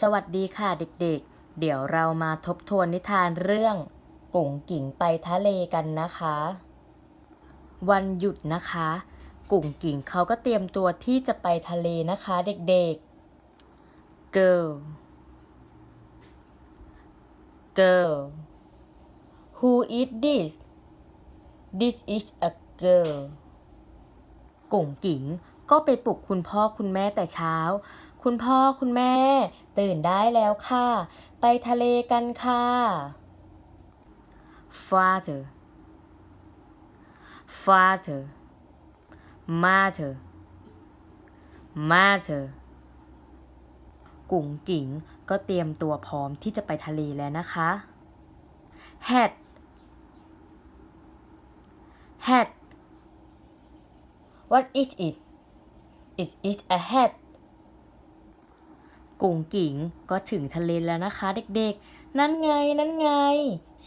สวัสดีค่ะเด็กๆ เดี๋ยวเรามาทบทวนนิทานเรื่องกุ๋งกิ่งไปทะเลกันนะคะ วันหยุดนะคะ กุ๋งกิ่งเขาก็เตรียมตัวที่จะไปทะเลนะคะเด็กๆ girl girl who is this this is a girl กุ๋งกิ่งก็ไปปลุกคุณพ่อคุณแม่แต่เช้า คุณพ่อคุณแม่ ตื่นได้แล้วค่ะ ไปทะเลกันค่ะ father father mother mother กุ๋งกิ่งก็เตรียมตัวพร้อมที่จะไปทะเลแล้วนะคะ hat hat what is it it is a hat กุ๋งกิ่งก็ถึงทะเลแล้วนะคะเด็กๆ นั่นไงนั่นไง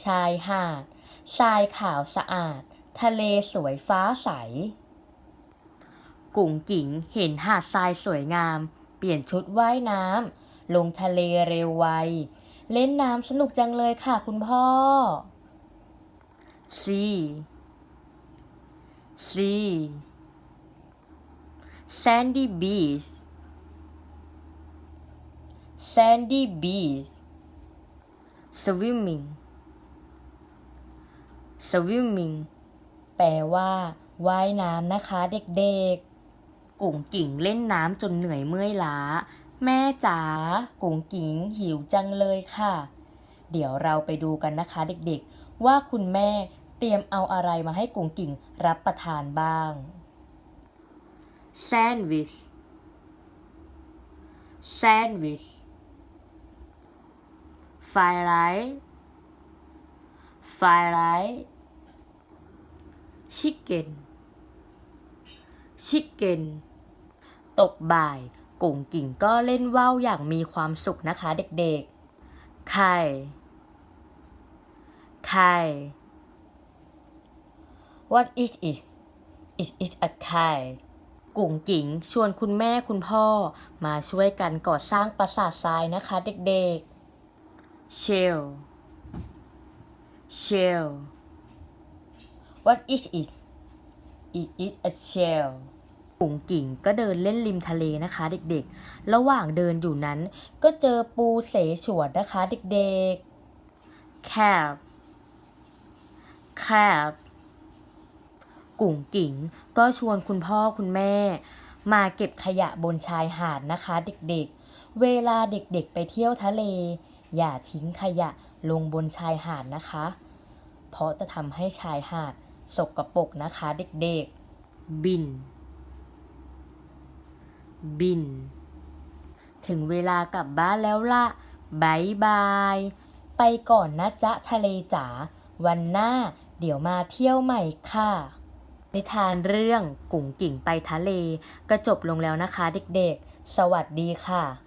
ชายหาดทรายขาวสะอาด ทะเลสวยฟ้าใส กุ๋งกิ่งเห็นหาดทรายสวยงาม เปลี่ยนชุดว่ายน้ำลงทะเลเร็วไว เล่นน้ำสนุกจังเลยค่ะคุณพ่อ See See Sandy beach Sandy beach swimming swimming แปลว่าว่ายน้ำนะคะเด็กๆ กุ๋งกิ่งเล่นน้ำจนเหนื่อยเมื่อยล้า แม่จ๋ากุ๋งกิ่งหิวจังเลยค่ะ เดี๋ยวเราไปดูกันนะคะเด็กๆ ว่าคุณแม่เตรียมเอาอะไรมาให้กุ๋งกิ่งรับประทานบ้าง sandwich sandwich firelight firelight chicken chicken ตกบ่ายกุ๋งกิ่งก็เล่นว่าวอย่างมีความสุขนะคะเด็กๆ ไข่ ไข่ What is it It is a kite กุ๋งกิ่งชวนคุณแม่คุณพ่อมาช่วยกันก่อสร้างปราสาททรายนะคะเด็กๆ Shell Shell What is it It is a shell กุ๋งกิ่งก็เดินเล่นริมทะเลนะคะ เด็กๆ ระหว่างเดินอยู่นั้น ก็เจอปูเสฉวนนะคะเด็กๆ Crab Crab กุ๋งกิ่งก็ชวนคุณพ่อคุณแม่ มาเก็บขยะบนชายหาดนะคะ เด็กๆ เวลาเด็กๆ ไปเที่ยวทะเล อย่าทิ้งขยะลงบนชายหาดนะคะ เพราะจะทำให้ชายหาดสกปรกนะคะเด็กๆ บิน บิน ถึงเวลากลับบ้านแล้วล่ะบายบาย ไปก่อนนะจ๊ะทะเลจ๋า วันหน้าเดี๋ยวมาเที่ยวใหม่ค่ะนิทานเรื่องกุ๋งกิ่งไปทะเล ก็จบลงแล้วนะคะเด็กๆ สวัสดีค่ะ